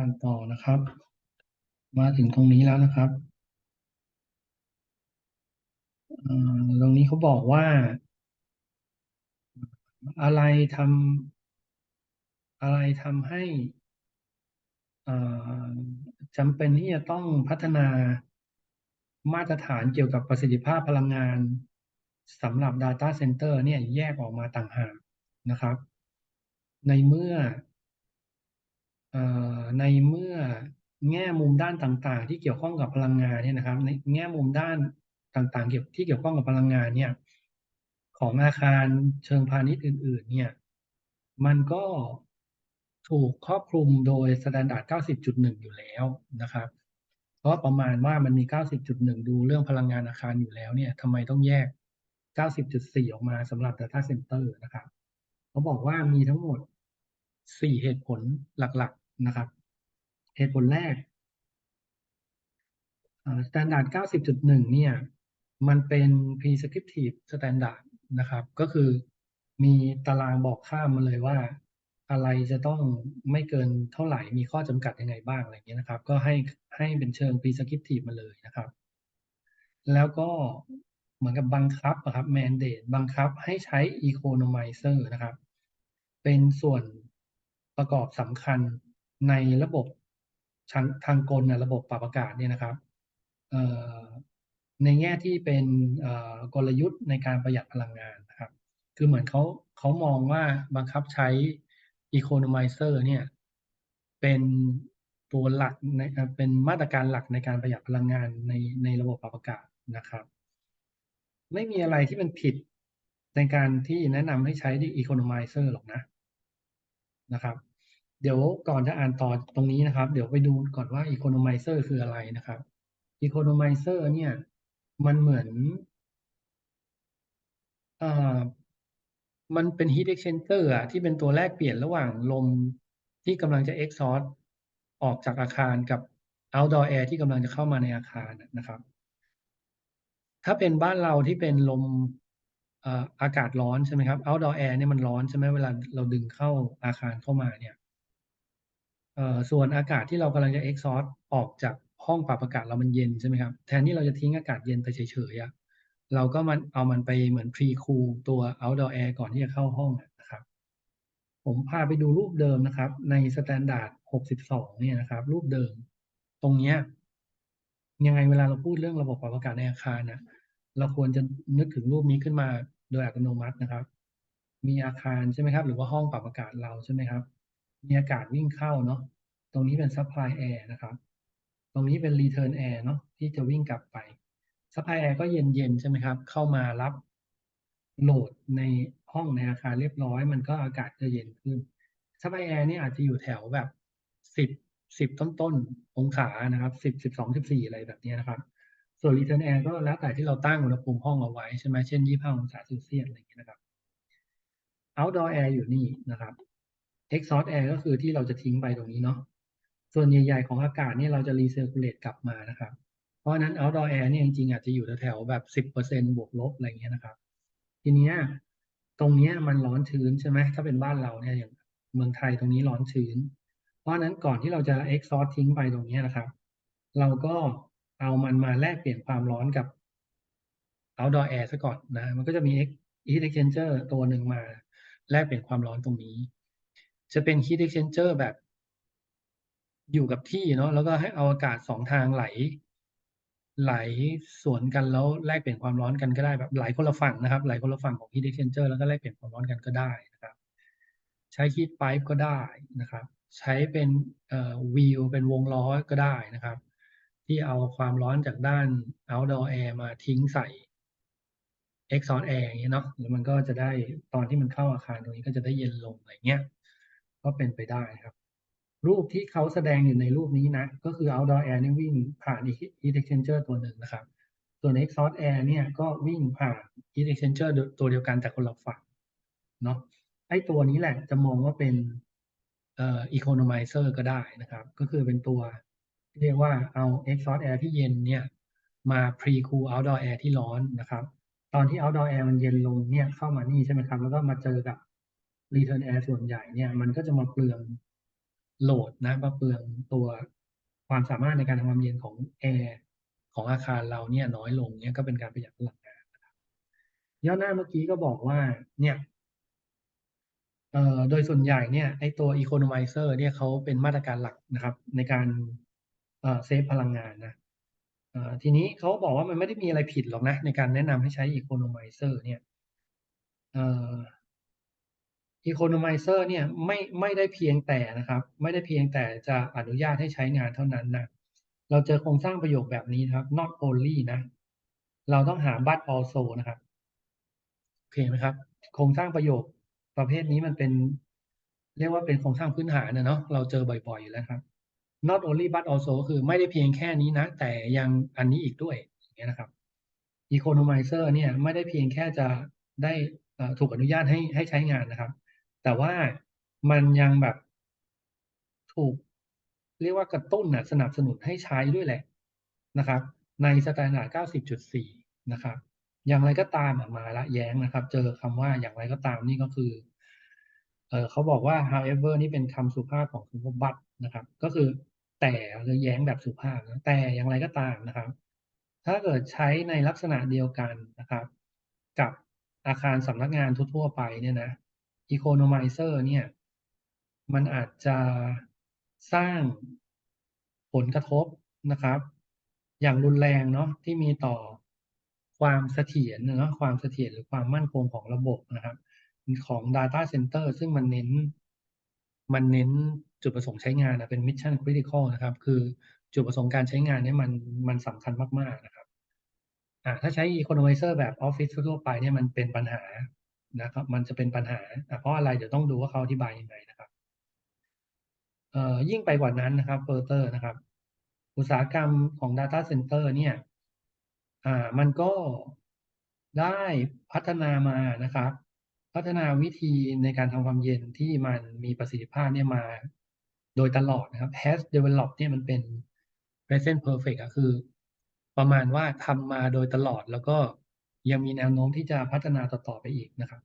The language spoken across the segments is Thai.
อ่านต่อนะครับ มาถึงตรงนี้แล้วนะครับตรงนี้เขาบอกว่า อะไรทำอะไรทำให้จำเป็นที่จะต้องพัฒนามาตรฐานเกี่ยวกับประสิทธิภาพพลังงานสำหรับ Data Center เนี่ยแยกออกมาต่างหากนะครับ ในเมื่อ ในเมื่อแง่มุมด้านต่างๆ ที่เกี่ยวข้องกับพลังงานเนี่ยนะครับ ในแง่มุมด้านต่างๆ เกี่ยวที่เกี่ยวข้องกับพลังงานเนี่ยของอาคารเชิงพาณิชย์อื่น ๆ เนี่ย มันก็ถูกครอบคลุมโดย Standard 90.1 อยู่แล้วนะครับ เพราะประมาณว่ามันมี 90.1 ดูเรื่องพลังงานอาคารอยู่แล้วเนี่ยทำไมต้องแยก 90.4 ออกมาสำหรับ Data Center นะครับ เขาบอกว่ามีทั้งหมด 4เหตุผลหลักๆนะครับ เหตุผลแรกเอ่อ Standard 90.1 เนี่ย มันเป็น Prescriptive Standard นะครับ ก็คือมีตารางบอกข้ามมาเลยว่า อะไรจะต้องไม่เกินเท่าไหร่ มีข้อจำกัดยังไงบ้างอะไรเงี้ยนะครับ ก็ให้ให้เป็นเชิง Prescriptive มาเลยนะครับ แล้วก็เหมือนกับบังคับอะครับ mandate บังคับให้ใช้ economizer นะครับ เป็นส่วน ประกอบสำคัญในระบบทางทางกลนะระบบปรับอากาศเนี่ยนะครับในแง่ที่เป็นกลยุทธ์ในการประหยัดพลังงานนะครับ คือเหมือนเขาเขามองว่าบังคับใช้ economizer เนี่ยเป็นตัวหลักในเอ่อเป็นมาตรการหลักในการประหยัดพลังงานในในระบบปรับอากาศนะครับ ไม่มีอะไรที่มันผิดในการที่แนะนำให้ใช้ economizer หรอกนะนะครับ เดี๋ยวก่อนจะอ่านต่อตรงนี้นะครับ เดี๋ยวไปดูก่อนว่า economizer คืออะไรนะครับ economizer เนี่ย มันเหมือนอ่อมันเป็น heat exchanger อะที่เป็นตัวแลกเปลี่ยนระหว่างลมที่กำลังจะ exhaust ออกจากอาคารกับ outdoor air ที่กำลังจะเข้ามาในอาคารนะครับ ถ้าเป็นบ้านเราที่เป็นลมอากาศร้อนใช่ไหมครับ outdoor air เนี่ยมันร้อนใช่ไหมเวลาเราดึงเข้าอาคารเข้ามาเนี่ย ส่วนอากาศที่เรากำลังจะ exhaust ออกจากห้องปรับอากาศเรามันเย็นใช่ไหมครับ แทนที่เราจะทิ้งอากาศเย็นไปเฉยๆอะเราก็มันเอามันไปเหมือน pre cool ตัว outdoor air ก่อนที่จะเข้าห้องนะครับ ผมพาไปดูรูปเดิมนะครับ ใน Standard 62 เนี่ยนะครับ รูปเดิม ตรงเนี้ยยังไงเวลาเราพูดเรื่องระบบปรับอากาศในอาคารนะเราควรจะนึกถึงรูปนี้ขึ้นมาโดยอัตโนมัตินะครับ มีอาคารใช่ไหมครับ หรือว่าห้องปรับอากาศเราใช่ไหมครับ มีอากาศวิ่งเข้าเนาะ ตรงนี้เป็น supply air นะครับ ตรงนี้เป็น return air เนาะที่จะวิ่งกลับไป supply air ก็เย็นๆใช่ไหมครับ เข้ามารับโหลดในห้องในอาคารเรียบร้อย มันก็อากาศจะเย็นขึ้น supply air นี่อาจจะอยู่แถวแบบสิบสิบต้นๆองศานะครับสิบสิบสองสิบสี่อะไรแบบนี้นะครับ ส่วน return air ก็แล้วแต่ที่เราตั้งอุณหภูมิห้องเอาไว้ใช่ไหมเช่นยี่ห้าองศาเซลเซียสอะไรอย่างเงี้ยนะครับ outdoor air อยู่นี่นะครับ exhaust air ก็คือที่เราจะทิ้งไปตรงนี้เนาะส่วนใหญ่ๆของอากาศเนี่ยเราจะ recirculate กลับมานะครับ เพราะนั้น outdoor air เนี่ยจริงๆอาจจะอยู่แถวๆแบบสิบเปอร์เซ็นบวกลบอะไรเงี้ยนะครับ ทีเนี้ยตรงเนี้ยมันร้อนชื้นใช่ไหมถ้าเป็นบ้านเราเนี่ยอย่างเมืองไทยตรงนี้ร้อนชื้น เพราะฉะนั้นก่อนที่เราจะ exhaust ทิ้งไปตรงเนี้ยนะครับ เราก็เอามันมาแลกเปลี่ยนความร้อนกับ outdoor air ซะก่อนนะ มันก็จะมี heat exchanger ตัวหนึ่งมาแลกเปลี่ยนความร้อนตรงนี้ จะเป็น heat exchanger แบบ อยู่กับที่เนาะแล้วก็ให้เอาอากาศสองทางไหล ไหลสวนกันแล้วแลกเปลี่ยนความร้อนกันก็ได้แบบไหลคนละฝั่งนะครับ ไหลคนละฝั่งของ heat exchanger แล้วก็แลกเปลี่ยนความร้อนกันก็ได้นะครับ ใช้ heat pipe ก็ได้นะครับ ใช้เป็นเอ่อ wheel เป็นวงล้อก็ได้นะครับ ที่เอาความร้อนจากด้าน outdoor air มาทิ้งใส่ exhaust air อย่างเงี้ยเนาะแล้วมันก็จะได้ตอนที่มันเข้าอาคารตรงนี้ก็จะได้เย็นลงอะไรเงี้ย ก็เป็นไปได้ครับ รูปที่เขาแสดงอยู่ในรูปนี้นะ ก็คือ outdoor air นี่วิ่งผ่าน heat exchanger ตัวหนึ่งนะครับ ส่วน exhaust air เนี่ยก็วิ่งผ่าน heat exchanger ตัวเดียวกันแต่คนละฝั่งเนาะไอ้ตัวนี้แหละจะมองว่าเป็นเอ่อ economizer ก็ได้นะครับ ก็คือเป็นตัวเรียกว่าเอา exhaust air ที่เย็นเนี่ยมา pre cool outdoor air ที่ร้อนนะครับ ตอนที่ outdoor air มันเย็นลงเนี่ยเข้ามานี่ใช่ไหมครับ แล้วก็มาเจอกับ return air ส่วนใหญ่เนี่ยมันก็จะมาเปลืองโหลดนะมาเปลืองตัวความสามารถในการทำความเย็นของแอร์ของอาคารเราเนี่ยน้อยลงเนี่ยก็เป็นการประหยัดพลังงานนะครับย่อหน้าเมื่อกี้ก็บอกว่าเนี่ยเอ่อโดยส่วนใหญ่เนี่ยไอตัว economizer เนี่ยเขาเป็นมาตรการหลักนะครับ ในการเอ่อเซฟพลังงานนะทีนี้เขาบอกว่ามันไม่ได้มีอะไรผิดหรอกนะ ในการแนะนำให้ใช้ economizer เนี่ย อ่อ economizer เนี่ยไม่ไม่ได้เพียงแต่นะครับ ไม่ได้เพียงแต่จะอนุญาตให้ใช้งานเท่านั้นนะเราเจอโครงสร้างประโยคแบบนี้นะครับ not only นะ เราต้องหา but also นะครับโอเคไหมครับ โครงสร้างประโยคประเภทนี้มันเป็น เรียกว่าเป็นโครงสร้างพื้นฐานนะเนาะเราเจอบ่อยๆอยู่แล้วครับ not only but also คือไม่ได้เพียงแค่นี้นะ แต่ยังอันนี้อีกด้วยอย่างเงี้ยนะครับ economizer เนี่ยไม่ได้เพียงแค่จะได้ถูกอนุญาตให้ให้ใช้งานนะครับ แต่ว่ามันยังแบบ ถูก เรียกว่ากระตุ้นนะสนับสนุนให้ใช้ด้วยแหละนะครับ ในสแตนดาร์ด90.4 นะครับ อย่างไรก็ตามมาละแย้งนะครับ เจอคำว่าอย่างไรก็ตามนี่ก็คือเออเขาบอกว่า however นี่เป็นคำสุภาพของคำว่า but นะครับ ก็คือแต่หรือแย้งแบบสุภาพนะแต่อย่างไรก็ตามนะครับ ถ้าเกิดใช้ในลักษณะเดียวกันนะครับ กับอาคารสำนักงานทั่วๆไปเนี่ยนะ economizer เนี่ย มันอาจจะสร้างผลกระทบนะครับ อย่างรุนแรงเนาะที่มีต่อความเสถียรเนาะความเสถียรหรือความมั่นคงของระบบนะครับ ของ Data Center ซึ่งมันเน้น มันเน้นจุดประสงค์ใช้งานนะเป็น Mission Critical นะครับ คือจุดประสงค์การใช้งานเนี่ยมันมันสำคัญมาก ๆ นะครับอ่าถ้าใช้ Economizer แบบ Office ทั่วไปเนี่ยมันเป็นปัญหา นะครับ มันจะเป็นปัญหาเพราะอะไรเดี๋ยวต้องดูว่าเขาอธิบายยังไงนะครับเอ่อยิ่งไปกว่านั้นนะครับ further นะครับ อุตสาหกรรมของ Data Center เนี่ยอ่ามันก็ได้พัฒนามานะครับ พัฒนาวิธีในการทำความเย็นที่มันมีประสิทธิภาพเนี่ยมาโดยตลอดนะครับ has developed เนี่ยมันเป็น present perfect อะคือ ประมาณว่าทำมาโดยตลอดแล้วก็ ยังมีแนวโน้มที่จะพัฒนาต่อๆไปอีกนะครับ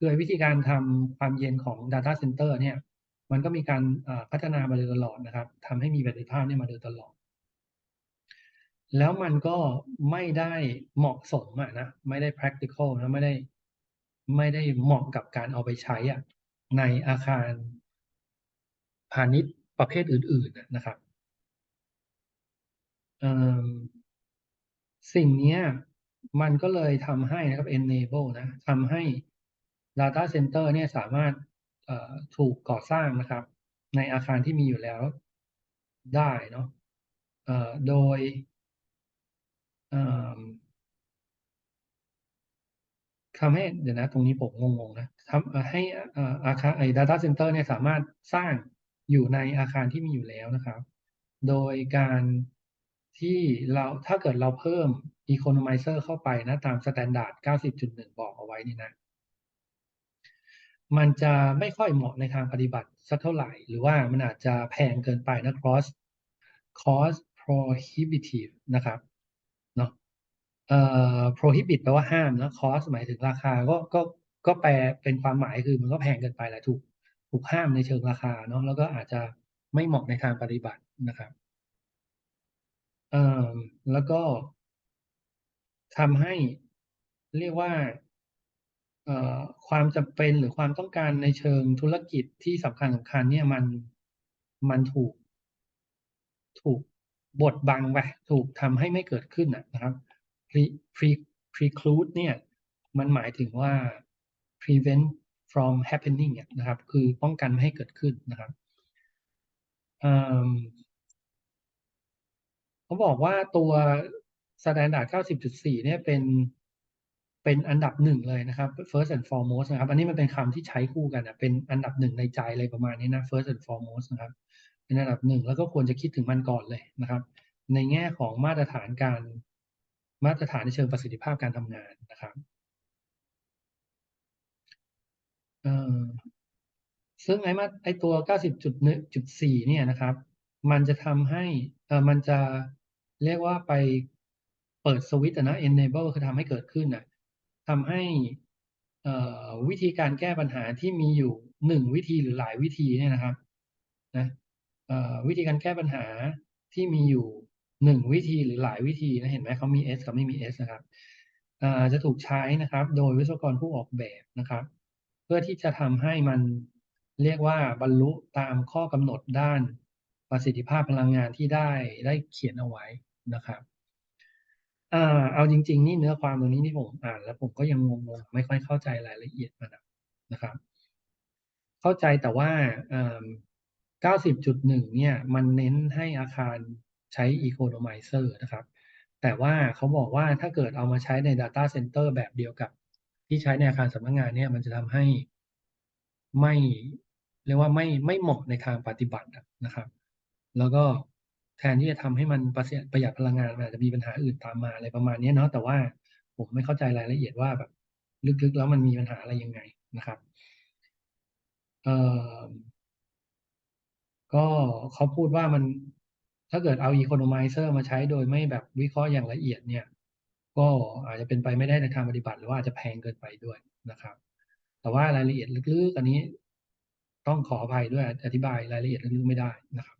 โดยวิธีการทำความเย็นของ Data Center เนี่ยมันก็มีการพัฒนามาโดยตลอดนะครับทำให้มีประสิทธิภาพเนี่ยมาโดยตลอด แล้วมันก็ไม่ได้เหมาะสมอะนะไม่ได้ practical นะไม่ได้ไม่ได้เหมาะกับการเอาไปใช้อะในอาคารพาณิชย์ประเภทอื่น ๆนะครับสิ่งนี้ มันก็เลยทำให้นะครับ enable นะทำให้ data center เนี่ยสามารถถูกก่อสร้างนะครับ ในอาคารที่มีอยู่แล้วได้เนาะโดยทำให้เดี๋ยวนะตรงนี้ผมงงๆนะทำให้อาคารไอ้ data center เนี่ยสามารถสร้างอยู่ในอาคารที่มีอยู่แล้วนะครับ โดยการที่เราถ้าเกิดเราเพิ่ม economizer เข้าไปนะตาม standard 90.1 บอกเอาไว้นี่นะ มันจะไม่ค่อยเหมาะในทางปฏิบัติสักเท่าไหร่ หรือว่ามันอาจจะแพงเกินไปนะ cost cost prohibitive นะครับเนาะเอ่อ prohibit แปลว่าห้ามนะ cost หมายถึงราคาก็ก็ก็แปลเป็นความหมายคือมันก็แพงเกินไปแหละถูกถูกห้ามในเชิงราคาเนาะแล้วก็อาจจะไม่เหมาะในทางปฏิบัตินะครับเอ่อแล้วก็ ทำให้เรียกว่าความจำเป็นหรือความต้องการในเชิงธุรกิจที่สำคัญสำคัญเนี่ยมันมันถูก ถูกบดบังไปถูกทำให้ไม่เกิดขึ้นนะครับ pre pre preclude เนี่ยมันหมายถึงว่า prevent from happening นะครับ คือป้องกันไม่ให้เกิดขึ้นนะครับเขาบอกว่าตัว standard 90.4เนี่ยเป็นเป็นอันดับหนึ่งเลยนะครับ first and foremost นะครับ อันนี้มันเป็นคำที่ใช้คู่กันนะเป็นอันดับหนึ่งในใจเลยประมาณนี้นะ first and foremost นะครับ เป็นอันดับหนึ่งแล้วก็ควรจะคิดถึงมันก่อนเลยนะครับ ในแง่ของมาตรฐานการมาตรฐานในเชิงประสิทธิภาพการทำงานนะครับซึ่งไอ้มาไอ้ตัว 90.4เนี่ยนะครับ มันจะทำให้เออมันจะเรียกว่าไป เปิดสวิตช์นะ enable คือทำให้เกิดขึ้นนะทำให้วิธีการแก้ปัญหาที่มีอยู่หนึ่งวิธีหรือหลายวิธีเนี่ยนะครับนะวิธีการแก้ปัญหาที่มีอยู่1วิธีหรือหลายวิธีนะเห็นไหมเขามี S กับไม่มี S นะครับจะถูกใช้นะครับ โดยวิศวกรผู้ออกแบบนะครับ เพื่อที่จะทำให้มันเรียกว่าบรรลุตามข้อกำหนดด้านประสิทธิภาพพลังงานที่ได้ได้เขียนเอาไว้นะครับ อ่าเอาจริง ๆ นี่เนื้อความตรงนี้ที่ผมอ่าน แล้วผมก็ยังงงๆไม่ค่อยเข้าใจรายละเอียดมันนะครับ เข้าใจแต่ว่าเอ่อ90.1 เนี่ย มันเน้นให้อาคารใช้ Economizer นะครับ แต่ว่าเขาบอกว่าถ้าเกิดเอามาใช้ในดาตาเซนเตอร์แบบเดียวกับ ที่ใช้ในอาคารสำนักงานเนี่ยมันจะทำให้ไม่เรียกว่าไม่ไม่เหมาะในทางปฏิบัตินะครับ แล้วก็ แทนที่จะทำให้มันประหยัดพลังงานมันอาจจะมีปัญหาอื่นตามมาอะไรประมาณนี้เนาะแต่ว่าผมไม่เข้าใจรายละเอียดว่าแบบลึกๆแล้วมันมีปัญหาอะไรยังไงนะครับเอ่อก็เขาพูดว่ามันถ้าเกิดเอา Economizer มาใช้โดยไม่แบบวิเคราะห์อย่างละเอียดเนี่ย ก็อาจจะเป็นไปไม่ได้ในทางปฏิบัติหรือว่าอาจจะแพงเกินไปด้วยนะครับ แต่ว่ารายละเอียดลึกๆอันนี้ต้องขออภัยด้วยอธิบายรายละเอียดลึกๆไม่ได้นะครับ